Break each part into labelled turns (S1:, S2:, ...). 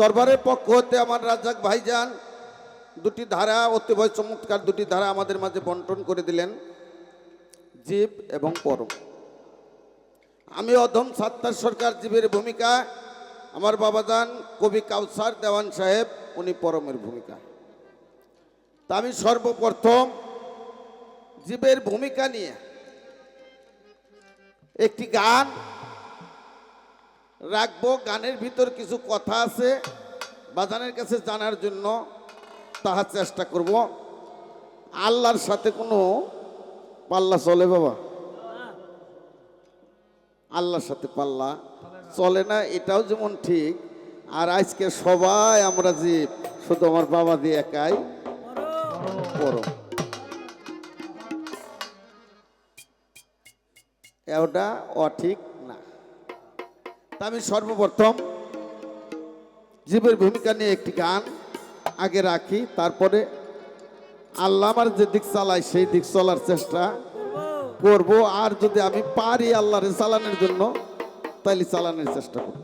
S1: দরবারের পক্ষ হতে আমার রাজাক ভাইজান দুটি ধারা অতিভয় চমৎকার দুটি ধারা আমাদের মাঝে বন্টন করে দিলেন, জীব এবং পরম। আমি অধম সাত্তার সরকার জীবের ভূমিকা, আমার বাবাজান কবি কাউসার দেওয়ান সাহেব, উনি পরমের ভূমিকা। তা আমি সর্বপ্রথম জীবের ভূমিকা নিয়ে একটি গান রাখব, গানের ভিতর কিছু কথা আছে, বাজানের কাছে জানার জন্য তাহার চেষ্টা করব। আল্লাহর সাথে কোনো পাল্লা চলে বাবা। আল্লাহর সাথে পাল্লা চলে না, এটাও যেমন ঠিক। আর আজকে সবাই আমরা যে শুধু আমার বাবা দিয়ে একাই পরম এটা অঠিক তা আমি সর্বপ্রথম জীবের ভূমিকা নিয়ে একটি গান আগে রাখি, তারপরে আল্লাহ আমার যে দিক চালায় সেই দিক চলার চেষ্টা করব। আর যদি আমি পারি আল্লাহরে চালানোর জন্য, তাইলে চালানোর চেষ্টা করব।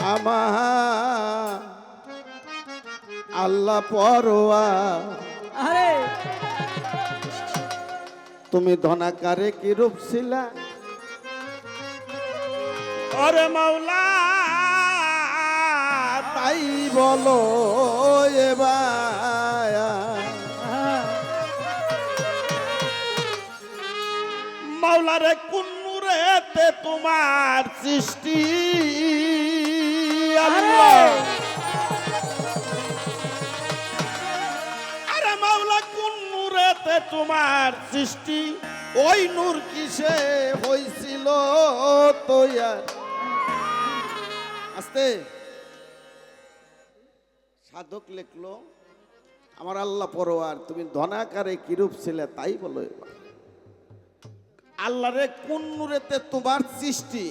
S1: আমার আল্লাহ পরোয়া।
S2: আরে।
S1: তুমি ধনাকারে কি রূপ ছিলা?
S3: ওরে মাওলা।
S1: তাই বলো এবার।
S3: মাওলারে কুন্নুরেতে তোমার সৃষ্টি? আরে মাওলা কুন্নুরেতে তোমার সৃষ্টি?
S1: ওই নূর কিসে হয়েছিল তোয়ার? আস্তে। সাধক লিখলো, আমার আল্লাহ পরোয়ার, তুমি ধনাকারে কিরূপ ছিলে তাই বলো আল্লাহরে কোন নূরেতে তোমার সৃষ্টি?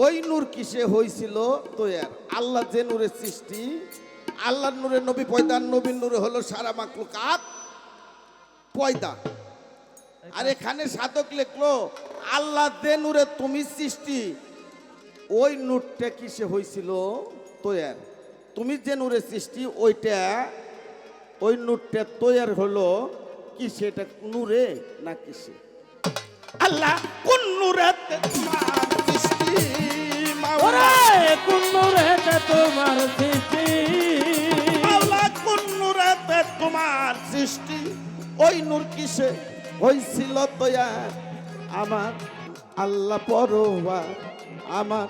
S1: ওই নূর কিসে হয়েছিল তোয়ার। আল্লাহ যে নূরের সৃষ্টি আল্লাহ নূরে নবী পয়দার নবীর নূরে হলো সারা মাকলুকাত পয়দা। আর এখানে সাধক লিখলো, আল্লাহ দে নূরে তুমি সৃষ্টি, ওই নূরটা কিসে হয়েছিল তৈয়ার। তুমি যে নূরে সৃষ্টি, ওইটা, ওই নূরটা তৈয়ার হলো কি সেটা নূরে না কিসে?
S3: আল্লাহ তোমার সৃষ্টি মাওলা
S2: ওরে কুন্নুরেতে তোমার সৃষ্টি।
S3: মাওলা কুন্নুরেতে তোমার সৃষ্টি।
S1: ওই নূর কিসে? হয়েছিল তৈয়ার আমার আল্লাহ পরোয়ার আমার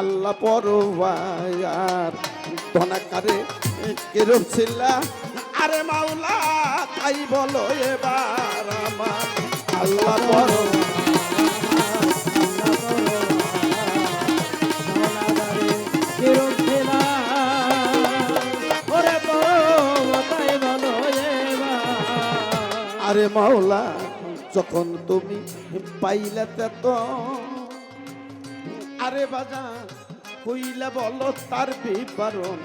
S1: আল্লাহ পরোয়ার ধনাকারে কেরম ছিলা?
S3: আরে মাওলা,
S1: তাই বলো এবার আমার আল্লাহ পরোয়ার আরে মাওলা, যখন তুমি পাইলে তেত আরে বাজা, কইলা বলো তার বিবরণ,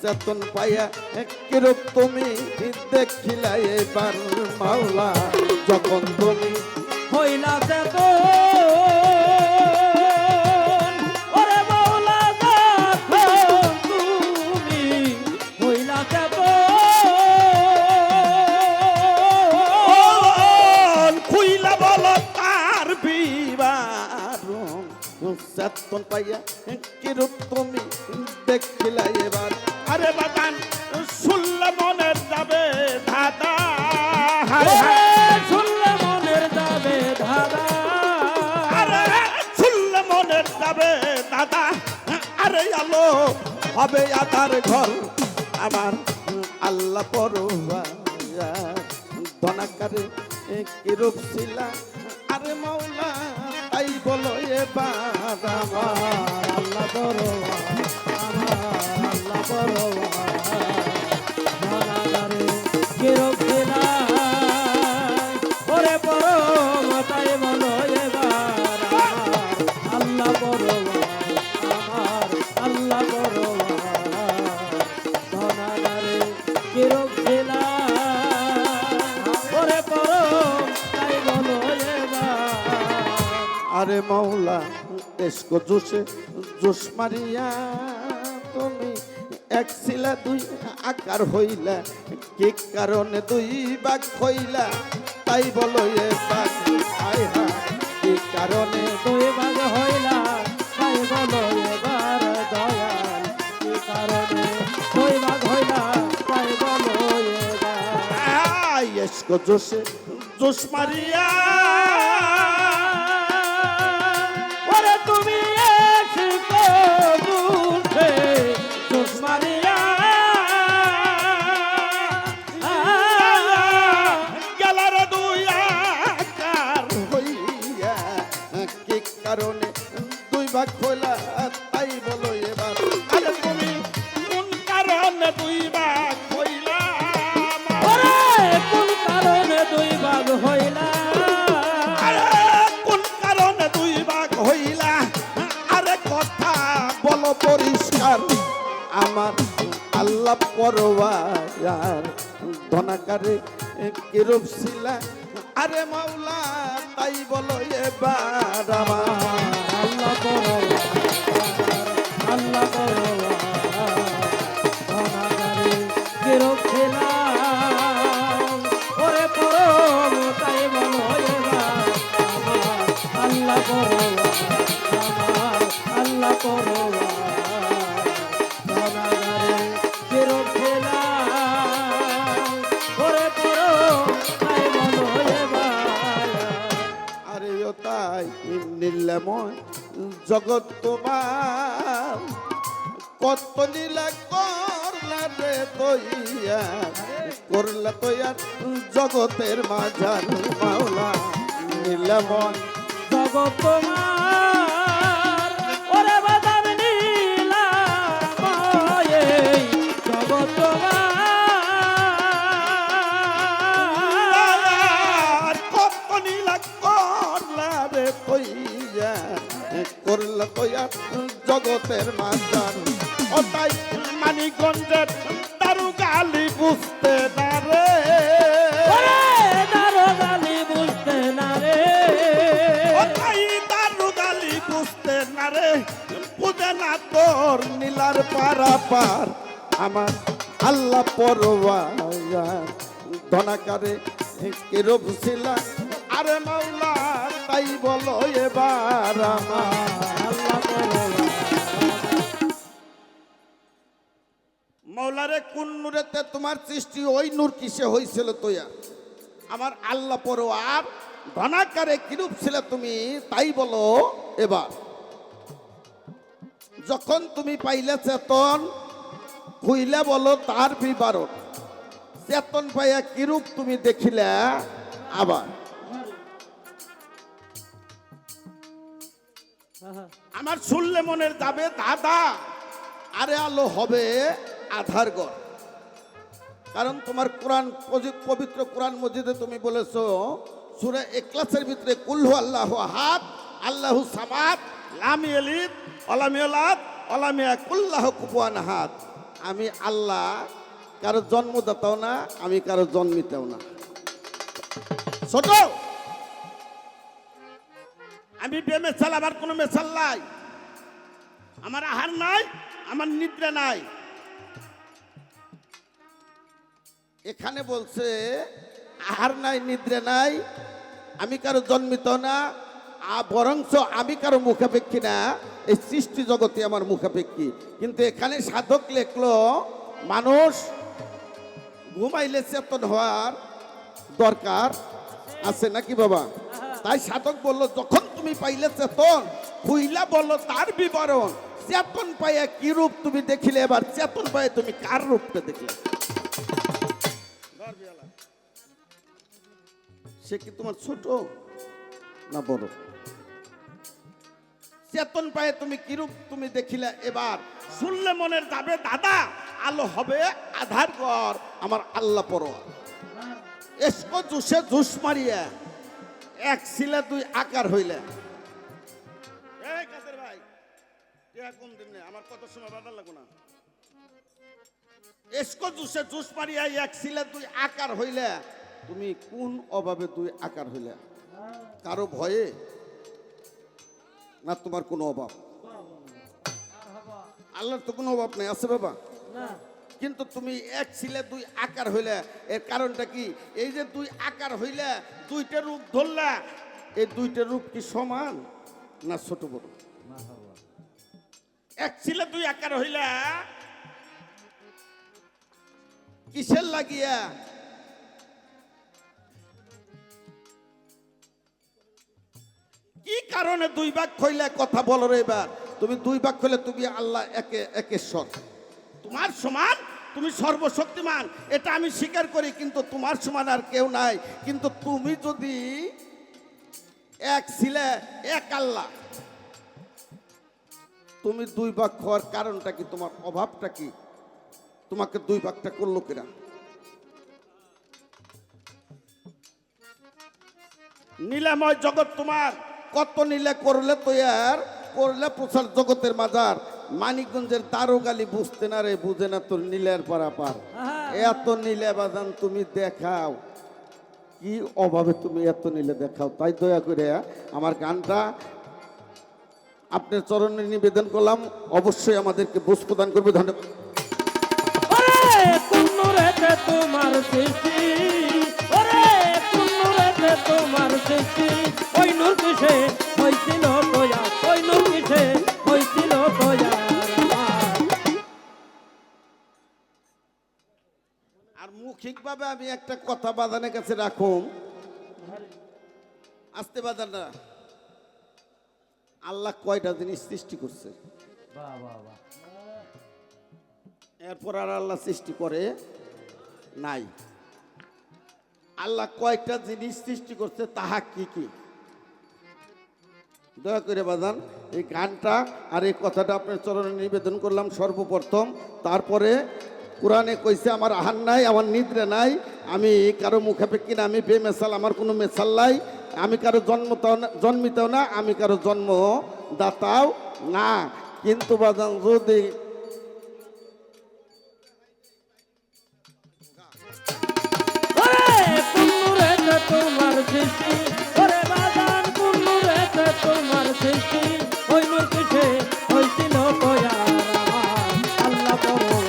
S1: চেতন পাইয়া কিরূপ তুমি দেখিলা এবার। মাওলা, যখন তুমি
S2: হইলা চেত
S1: চেতন পাইয়া কিরূপ তুমি দেখিলা এবার?
S3: আরে বাগান শুনল মনের যাবে দাদা হায় হায়।
S2: ওরে শুনলে মনের যাবে ধারা
S3: আরে শুনল মনের যাবে দাদা আরে আলো
S1: হবে আধার ঘর। আরে মাওলা এসকো জোশে জোশ মারিয়া তুমি এক শিলা দুই আকার হইলা কি কারণে দুই বাঘ হইলা তাই বলো এ বাঘ হায় হায় কি কারণে
S2: দুই ভাগ হইলা তাই বলো এবার কি কারণে দুই ভাগ হইলা তাই বলো এবার
S1: আয় মারিয়া পরওয়ার ধনাকারে কিরূপ শিলা আরে মাওলা তাই বলো এবার আমার। নির্লাময় জগৎ তোমার। কত লীলা করলা রে তৈয়া, করলা তৈয়ার জগতের মাঝার মাওলা। নির্লাময়
S2: জগৎ তোমার।
S1: জগতের মাঝার
S3: ও তাই মানিকগঞ্জের দারু গালি বুঝতে না রে।
S2: ওরে দারোগালি বুঝতে না রে।
S3: ও তাই দারু গালি বুঝতে না রে। বুঝে না তোর
S1: নীলার পারা পার আমার আল্লাহ পরওয়ার ধনাকারে ছিলা আরে মাওলা তাই বলো এবার আমার। মৌলারে, কোন নূরেতে তোমার সৃষ্টি, ওই নূর কিসে হয়েছিল তোয়া? আমার আল্লাহ পরওয়ার ধনাকারে কিরূপ ছিলে তুমি, তাই বলো এবার। যখন তুমি পাইলে চেতন, হইলে বলো তার বিবরণ। চেতন পাইয়া কিরূপ তুমি দেখিলে আবার।
S3: আমার শুনলে মনের যাবে, দাদা,
S1: আরে আলো হবে আধার গড় কারণ তোমার কোরআন পবিত্র কোরআন মসজিদে তুমি বলেছ, সুরে এক্লাসের ভিতরে কুল্হু আল্লাহ হাত আল্লাহু সামাদ,
S3: লামি এলিদ অলামিয়ালাদ অলামিয়া
S1: কুল্লাহ কুপুয়ান হাত আমি আল্লাহ, কারও জন্মদাতাও না, আমি কারও জন্মিতেও না।
S3: ছোট! আমি বেমেসাল আমার কোনো মেসাল নাই। আমার আহার নাই, আমার নিদ্রা নাই।
S1: এখানে বলছে, আহার নাই, নিদ্রে নাই, আমি কারও জন্মিত না বরঞ্চ আমি কারও মুখাপেক্ষী না, এই সৃষ্টি জগতে আমার মুখাপেক্ষী। কিন্তু এখানে সাধক লেখলো, মানুষ ঘুমাইলে চেতন হওয়ার দরকার আছে নাকি বাবা? তাই সাধক বলল, যখন তুমি পাইলে চেতন, হইলা বলল তার বিবরণ। চেতন পাইয়া কি রূপ তুমি দেখিলে? এবার চেতন পাইয়া তুমি কার রূপটা দেখলে? সে কি তোমার ছোট না বড়? চেতন পায়ে তুমি কিরূপ তুমি দেখিলে এবার?
S3: শুনলে মনের যাবে দাদা,
S1: আলো হবে আধার ঘর, আমার আল্লাহ পর এসকো জুসে জুস মারিয়া এক শিলা দুই আকার হইলে।
S3: ভাই কম দিন আমার কত সময় লাগো না?
S1: এসকো জুসে জুস মারিয়া এক শিলা দুই আকার হইলে। তুমি কোন অভাবে দুই আকার হইলে? কারও ভয়ে? না তোমার কোনো অভাব আল্লাহর তো কোনো অভাব নাই আছে বাবা? কিন্তু তুমি এক ছিলে দুই আকার হইলে এর কারণটা কি? এই যে দুই আকার হইলে দুইটা রূপ ধরলা এই দুইটা রূপ কি সমান না ছোট বড়? এক ছিলে দুই আকার হইলা কিসের লাগিয়া? কি কারণে দুই ভাগ খইলে কথা বলো রে এবার? তুমি দুই ভাগ খইলে তুমি আল্লাহ একে একে একেশ্বর তোমার সমান তুমি সর্বশক্তিমান, এটা আমি স্বীকার করি, কিন্তু তোমার সমান আর কেউ নাই। কিন্তু তুমি যদি এক ছিলে, এক আল্লাহ, তুমি দুই ভাগ হওয়ার কারণটা কি, তোমার অভাবটা কি? তোমাকে দুই ভাগটা করল কিনা? নীলাময় জগৎ তোমার। কত নীলে করলে তো আর করলে প্রসার জগতের মাজার। মানিকগঞ্জের দারোগালি বুঝতে না রে বুঝে না তোর নীলের পারাপার এত নীলে বাজান তুমি দেখাও। কি অভাবে তুমি এত নীলে দেখাও তাই দয়া করে আমার গানটা আপনার চরণে নিবেদন করলাম। অবশ্যই আমাদেরকে বুঝ প্রদান করবে। ধন্যবাদ।
S2: তোমার সৃষ্টি। ওরে কুন্নুরেতে তোমার সৃষ্টি। ওই নূর কিসে? হইছিল দয়া ওই নূর কিসে? হইছিল দয়া।
S1: আর মৌখিকভাবে আমি একটা কথা বাদানের কাছে রাখুম আসতে বাদান না। আল্লাহ কয়টা জিনিস সৃষ্টি করছে?
S2: বাহ বাহ বাহ।
S1: এরপর আর আল্লাহ সৃষ্টি করে নাই। আল্লাহ কয়টা জিনিস সৃষ্টি করছে, তাহা কি কি? দয়া করে বাজান, এই গানটা আর এই কথাটা আপনার চরণে নিবেদন করলাম সর্বপ্রথম। তারপরে কোরআনে কইছে, আমার আহার নাই, আমার নিদ্রা নাই, আমি কারও মুখাপেক্ষি না আমি বেমেসাল, আমার কোনো মেসাল নাই, আমি কারও জন্মতাও না, জন্মিতেও না, আমি কারও জন্ম দাতাও না। কিন্তু বাজান, যদি
S2: তোমার সৃষ্টি। ওরে বাদান কুন্নুরেতে তোমার সৃষ্টি। ওই নূর কিসে হইছিল দয়া আল্লাহ আমার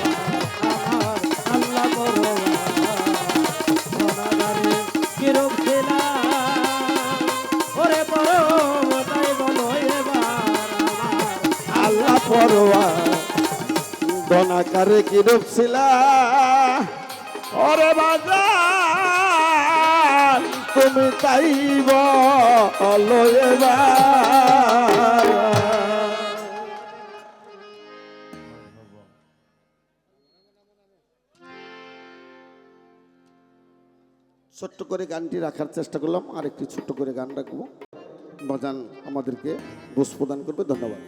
S2: আল্লাহ পরোয়া সোনাগারে কিরূপ ছিলাম ওরে পরম তাই বলো এবার
S1: আল্লাহ পরোয়া দনাকারে কি রূপছিলা ওরে বাজার তুমি তাই ছোট্ট করে গানটি রাখার চেষ্টা করলাম আর একটি ছোট্ট করে গান রাখব। বাজান আমাদেরকে বুঝ প্রদান করবে, ধন্যবাদ।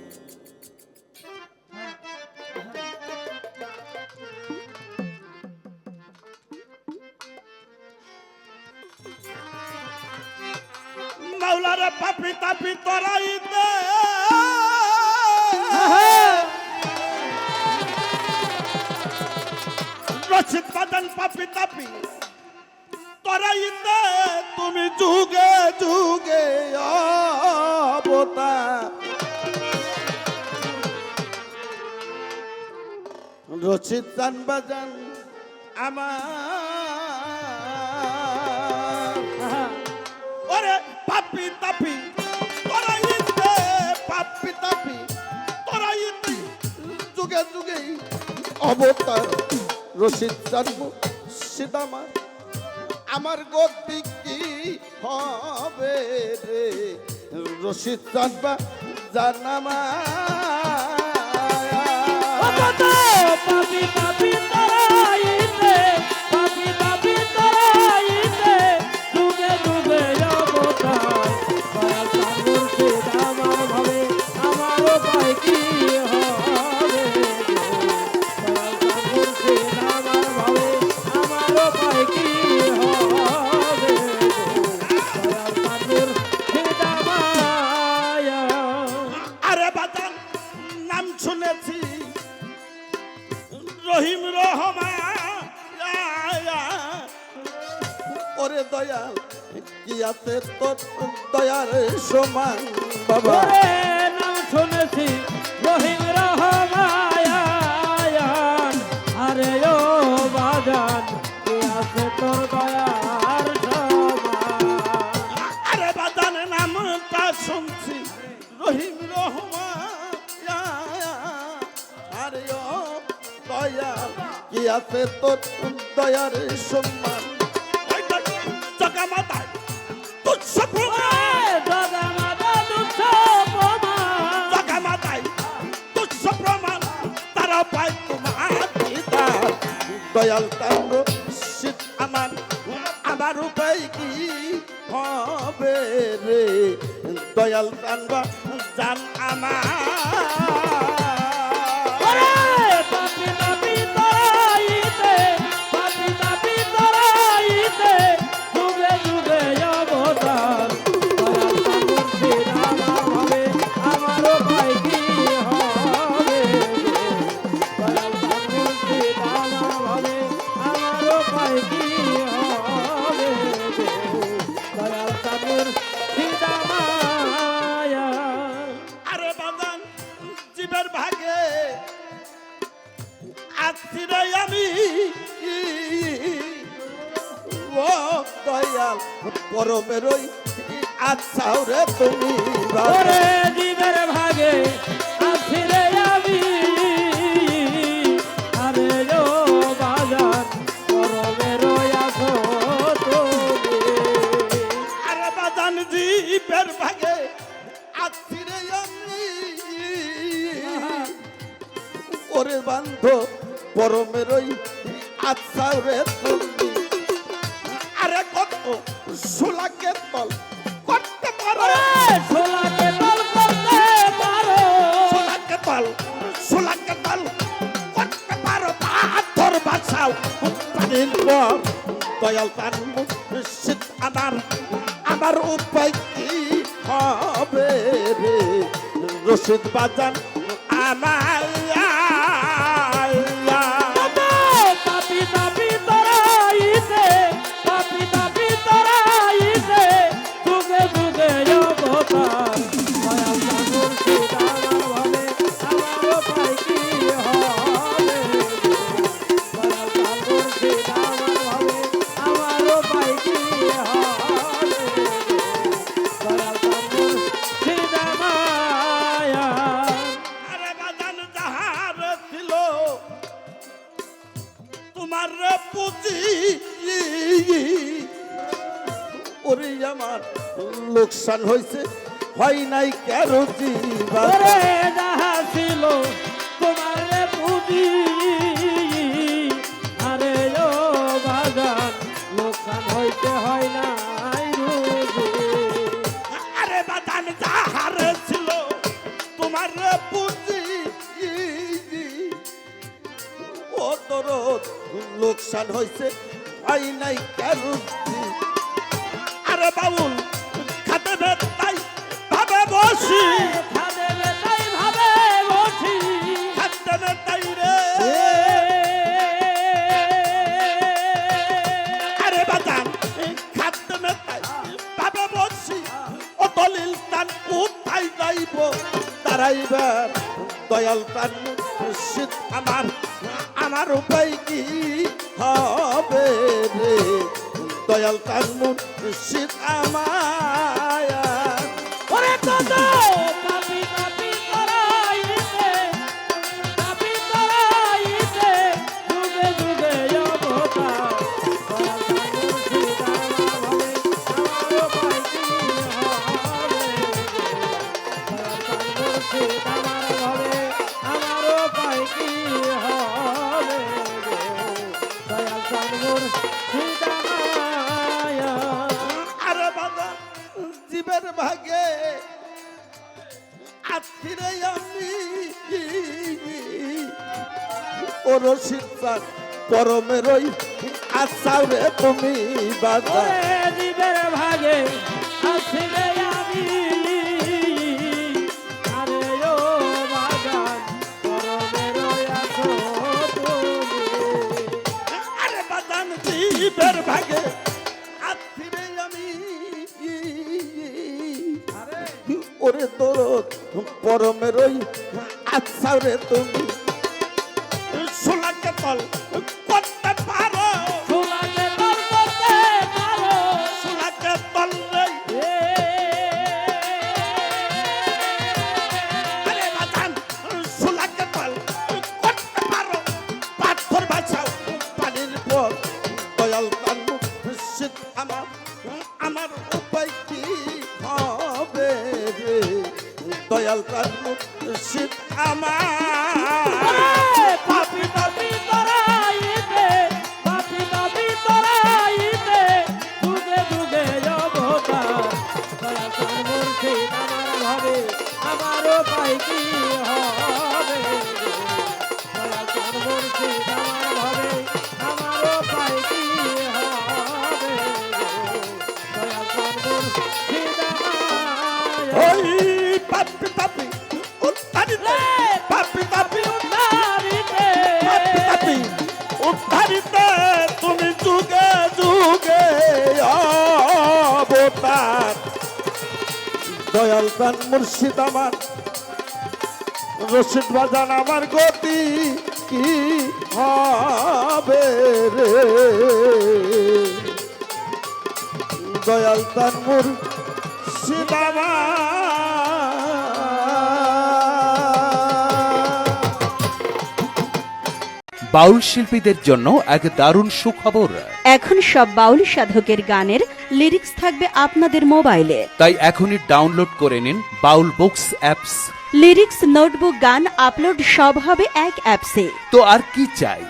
S3: পাপি তাপি তরাইতে রচিত বাদন পাপি তাপি। তরাইতে তুমি যুগে যুগে অবতার
S1: রচিত বাজান, আমার
S3: পাপি তাপি
S1: তরাইতে পাপি তাপি
S3: তরাইতে
S1: যুগে যুগে অবতার রশিদ জানব সীতামার আমার গতি কি হবে রে রশিদ জানবা জানামা
S2: পাপি পাপি কি
S1: আছে তোর দয়ার সমান বাবা।
S2: নাম শুনেছি রহিম রহমায়ান। আরে ও বাজান কি আছে তোর দয়ার
S3: আরে বাদানে নামটা শুনছি রহিম রহমান
S1: আরে ও দয়াল কি আছে তোর দয়ার সমান দয়াল তান্ড শীত আমার আমার উপায় কি হবে রে? দয়াল তান্ডা
S3: জান আমার। রে আমি।
S1: ও দয়াল ওই আচ্ছা রে তুমি।
S2: ভাগে আছি রে। পরমের
S1: ওই আচ্ছা রে তুমি
S3: আরে কত সোলাকে তল করতে পারো।
S2: ছোলাকে লাল করতে পারো।
S3: সোলাকে তল সোলাকে তল করতে পারো। পাথর বাসাও পানির পর দয়াল তার শীত আমার আমার উপায় কি
S1: হবে রে?
S3: রশিদ বাজান আমার
S1: লোকসান হয়েছে হয় নাই কেন
S2: যাহা ছিল তোমার পুঁজি আরে ও লোকসান হইতে হয় না
S3: আরে যাহার ছিল তোমার পুঁজি
S1: ও তোর লোকসান হয়েছে হয় নাই কেন তার শীত
S3: আমার
S1: আমার উপায় কি হবে দয়াল তার শীত
S2: দেবে
S1: তুমি বাধা জীবের ভাগে আসবে আমি
S2: জীবের ভাগে আসবে আমি।
S1: ওরে তোর পরমের আচ্ছা রে তুমি। দয়াল কানু শীত আমার।
S2: পাপি পাপি তরাইতে পাপি পাপি তরাইতে দুগে দুগে অবতার। দয়া কর মুর্শিদ আমার ভাবে আমারও পাই
S3: অবতার।
S1: দয়াল কান মুর্শিদ আমার। রশিদ বাজান আমার গতি কি হবে রে? দয়াল কান মুর্শিদ
S4: বাউল শিল্পীদের জন্য এক দারুণ সুখবর।
S5: এখন সব বাউল সাধকের গানের লিরিক্স থাকবে আপনাদের মোবাইলে।
S4: তাই এখনই ডাউনলোড করে নিন Baul books apps.
S5: Lyrics notebook গান আপলোড সব হবে এক অ্যাপসে।
S4: তো আর কি চাই?